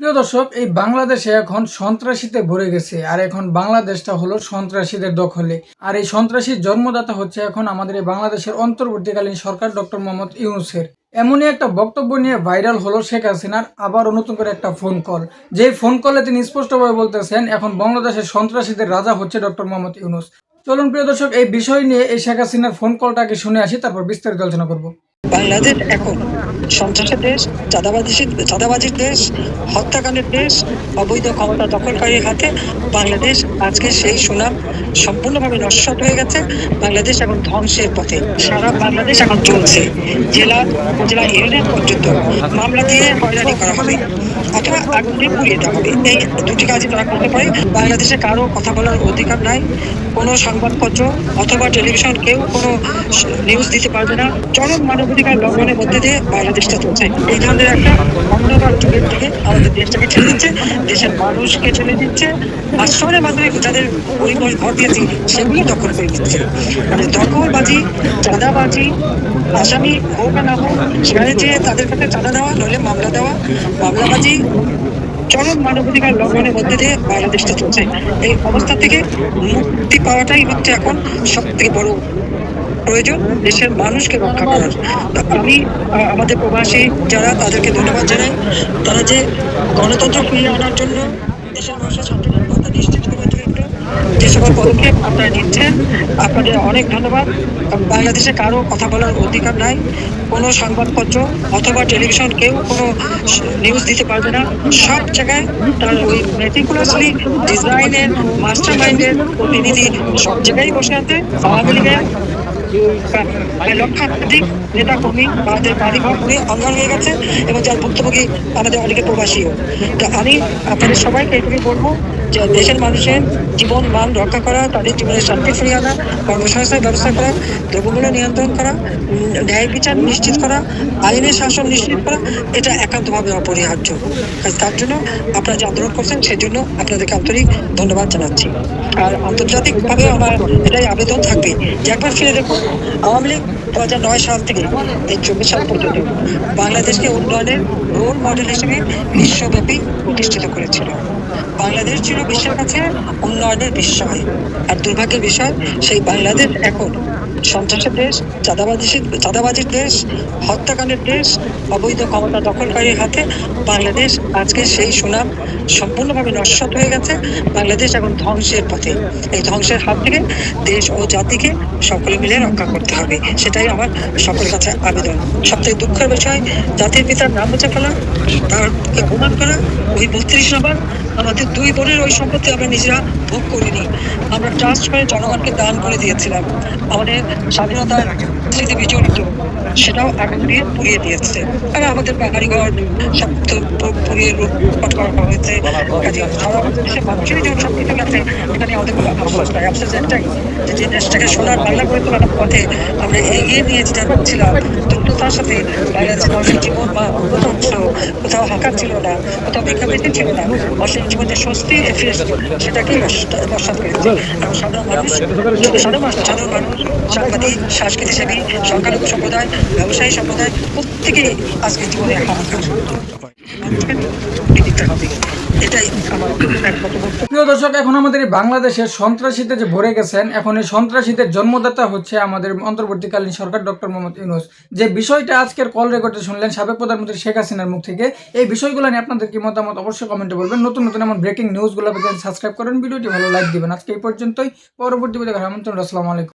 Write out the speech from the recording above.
প্রিয় দর্শক, এই বাংলাদেশে এখন সন্ত্রাসীতে ভরে গেছে। আর এখন বাংলাদেশটা হলো সন্ত্রাসীদের দখলে। আর এই সন্ত্রাসীর জন্মদাতা হচ্ছে এখন আমাদের এই বাংলাদেশের অন্তর্বর্তীকালীন সরকার ডক্টর মোহাম্মদ ইউনুসের। এমনই একটা বক্তব্য নিয়ে ভাইরাল হলো শেখ হাসিনার আবারও নতুন করে একটা ফোন কল। যে ফোন কলে তিনি স্পষ্টভাবে বলতেছেন, এখন বাংলাদেশের সন্ত্রাসীদের রাজা হচ্ছে ডক্টর মোহাম্মদ ইউনুস। চলুন প্রিয় দর্শক, এই বিষয় নিয়ে এই শেখ হাসিনার ফোন কলটাকে শুনে আসি, তারপর বিস্তারিত আলোচনা করব। বাংলাদেশ এখন সন্ত্রাসের দেশ চাঁদাবাজি চাঁদাবাজির দেশ, হত্যাকাণ্ডের দেশ, অবৈধ ক্ষমতা দখলকারীর হাতে বাংলাদেশ আজকে সেই সুনাম সম্পূর্ণভাবে নস্বাত হয়ে গেছে। বাংলাদেশ এখন ধ্বংসের পথে। সারা বাংলাদেশ এখন চলছে। জেলা, উপজেলা ইউনিয়ন পর্যন্ত মামলা দিয়ে হয়রানি করা হবে। অথবা আগুন দিয়ে পুড়িয়ে দেওয়া হবে। এই দুটি কাজই তারা করতে পারে। বাংলাদেশে কারও কথা বলার অধিকার নাই। কোনো সংবাদপত্র অথবা টেলিভিশন কেউ কোনো নিউজ দিতে পারবে না। চরম মানবাধিকার লঙ্ঘনের মধ্যে দিয়ে বাংলাদেশটা চলছে। এই ধরনের একটা অন্ধকার যুগের দিকে আমাদের দেশটাকে ঠেলে দিচ্ছে, দেশের মানুষকে ঠেলে দিচ্ছে আশ্রমের মাধ্যমে যাদের পরিবার, ঘর দিয়েছে সেগুলো দখল করে দিচ্ছে মানে দখলবাজি, চাঁদাবাজি, আসামি হোক না হোক, সেখানে যে তাদের কাছে চাঁদা দেওয়া, নইলে মামলা দেওয়া, মামলাবাজি, চরম মানবাধিকার লঙ্ঘনের মধ্যে দিয়ে বাংলাদেশটা চলছে। এই অবস্থা থেকে মুক্তি পাওয়াটাই হচ্ছে এখন সব থেকে বড় প্রয়োজন, দেশের মানুষকে রক্ষা করার। তো আমি আমাদের প্রবাসী যারা, তাদেরকে ধন্যবাদ জানাই। তারা যে গণতন্ত্র ফিরিয়ে আনার জন্য দেশের মানুষের নিরাপত্তা নিশ্চিত করার জন্য যে সকল পদক্ষেপ আপনারা নিচ্ছেন, আপনাদের অনেক ধন্যবাদ। বাংলাদেশে কারও কথা বলার অধিকার নাই। কোনো সংবাদপত্র অথবা টেলিভিশন কেউ কোনো নিউজ দিতে পারবে না। সব জায়গায় তার ওই মেটিকুলাসলি ডিজাইনের মাস্টার মাইন্ডের প্রতিনিধি সব জায়গায় বসে আছে। আওয়ামী লীগের প্রায় লক্ষাধিক নেতা কর্মী আমাদের বাড়ি ঘর পুড়ে অঙ্গার হয়ে গেছে এবং যার ভুক্তভোগী আমাদের অনেকে প্রবাসীও। তো আমি আপনাদের সবাইকে এটুকুই বলব দেশের মানুষের জীবন মান রক্ষা করা, তাদের জীবনের শান্তি ফিরিয়ে আনা কর্মসংস্থান ব্যবস্থা করা, দ্রব্যমূল্য নিয়ন্ত্রণ করা ন্যায় বিচার নিশ্চিত করা, আইনের শাসন নিশ্চিত করা, এটা একান্তভাবে অপরিহার্য। তার জন্য আপনারা যে আন্দোলন করছেন, সেজন্য আপনাদেরকে আন্তরিক ধন্যবাদ জানাচ্ছি। আর আন্তর্জাতিকভাবে আমার এটাই আবেদন থাকবে যে একবার ফিরে দেখুন, আওয়ামী লীগ দু হাজার নয় সাল থেকে, এই চব্বিশ সাল পর্যন্ত, বাংলাদেশকে উন্নয়নের রোল মডেল হিসেবে বিশ্বব্যাপী প্রতিষ্ঠিত করেছিল। বাংলাদেশ ছিল বিশ্বের কাছে উন্নয়নের বিস্ময়। আর দুর্ভাগ্যের বিষয়, সেই বাংলাদেশ এখন সন্ত্রাসের দেশ চাঁদাবাজি চাঁদাবাজির দেশ, হত্যাকাণ্ডের দেশ, অবৈধ ক্ষমতা দখলকারীর হাতে বাংলাদেশ আজকে সেই সুনাম সম্পূর্ণভাবে নস্বাত হয়ে গেছে। বাংলাদেশ এখন ধ্বংসের পথে। এই ধ্বংসের হাত থেকে দেশ ও জাতিকে সকলে মিলে রক্ষা করতে হবে। সেটাই আমার সকলের কাছে আবেদন। সবথেকে দুঃখের বিষয়, জাতির পিতার নাম মুছে ফেলা তারকে অপমান করা ওই বত্রিশ নম্বর আমাদের দুই বোনের ওই সম্পত্তি আমরা নিজেরা ভোগ করিনি। আমরা ট্রাস্ট করে জনগণকে দান করে দিয়েছিলাম। আমাদের স্বাধীনতার স্মৃতি বিচলিত, সেটাও আগুন দিয়ে পুড়িয়ে দিয়েছে। আর আমাদের বাঙালি ঘর সব তো পু- পুড়িয়ে লুটপাট করা হয়েছে। মানুষেরই যখন সব গেছে এখানে আমাদের আফসোস একটাই যে দেশটাকে সোনার বাংলা করে তোলার পথে আমরা এগিয়ে নিয়ে যাচ্ছিলাম দ্রুততার সাথে মানুষের জীবন বা কোথাও ছিল কোথাও হাঁকার ছিল না কোথাও বেকাবেতি ছিল না অসীম জীবনে স্বস্তি ফিরে এসেছিল সেটাকেই নস্বাত করেছে এবং সাধারণ মানুষ সাধারণ মানুষ সাধারণ মানুষ সাংবাদিক সাংস্কৃতিক সেবী সংখ্যালঘু সম্প্রদায় ব্যবসায়ী সম্প্রদায় প্রত্যেকেই আজকে জীবনে হাহাকার। দিতে হবে এটাই আমার একমাত্র বক্তব্য প্রিয় দর্শক, এখন আমাদের এই বাংলাদেশের সন্ত্রাসীতে যে ভরে গেছেন, এখন এই সন্ত্রাসীদের জন্মদাতা হচ্ছে আমাদের অন্তর্বর্তীকালীন সরকার ডক্টর মোহাম্মদ ইউনুস। যে বিষয়টা আজকের কল রেকর্ডে শুনলেন, সাবেক প্রধানমন্ত্রী শেখ হাসিনার মুখ থেকে, এই বিষয়গুলো নিয়ে আপনাদের কি মতামত অবশ্যই কমেন্টে বলবেন। নতুন নতুন এমন ব্রেকিং নিউজগুলো পেতে সাবস্ক্রাইব করেন, ভিডিওটি ভালো লাইক দিবেন। আজকে এই পর্যন্তই, পরবর্তী দেখার আমন্ত্রণ আসসালামু আলাইকুম।